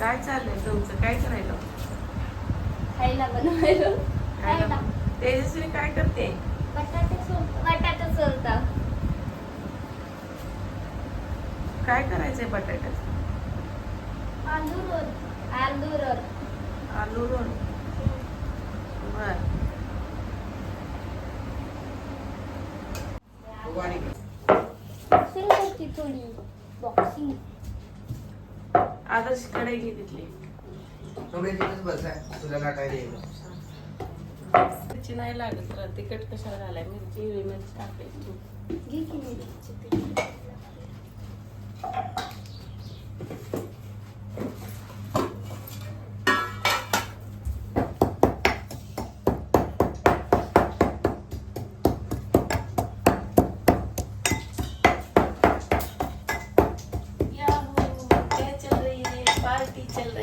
काय चाललंय तुमचं? काय करायला? खायला बनवायला. खायला. तेजस्वी काय करते? बटाटे सोलता बटाटा सोलता. काय करायचंय बटाट्याचं aloo roll aloo roll. Aloo roll. बर. थोडी बॉक्सिंग आदर्श कढई घे तिथली. सगळे तिथेच बसाय तुला लाटायला येईल मिरची नाही लागत तिखट कशाला घालाय? मिरची हिरवी मिरची टाकायची. घे की नाही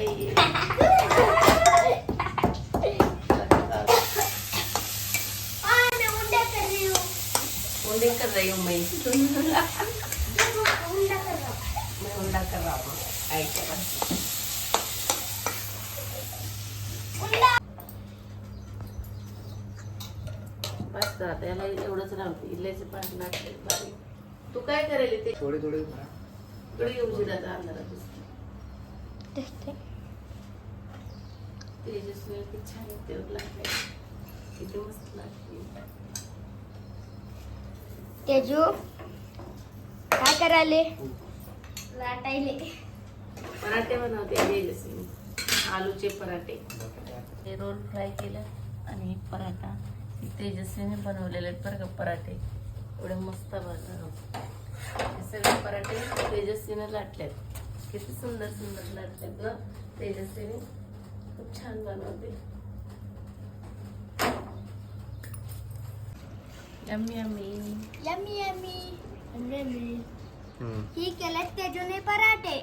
उंडा कर रही हूँ उंडे कर रही हूँ मैं उंडा कर रहा हूँ मैं उंडा कर रहा हूँ करा बस याला एवढंच राहते इल्याचे पाणी बारीक तू काय करेल ते थोडे थोडे इकडे येऊ शिराचा अंधारात दिसते तेजस्वी छान येते लागते किती मस्त लागते तेजू काय करायले? लाटायले पराठे बनवते तेजस्वी. आलूचे पराठे. हे रोल फ्राय केलं आणि पराठा. हे तेजस्वीने बनवलेले आहेत बरं का पराठे. एवढे मस्त बनवलं हे सगळे पराठे तेजस्वीने लाटलेत. किती सुंदर सुंदर लाटलेत ना तेजस्वीने खूप छान बनवते. Yummy yummy. Yummy yummy. Yummy ही केल्यात तेजूने पराठे.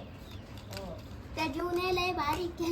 तेजूने लय बारीक केले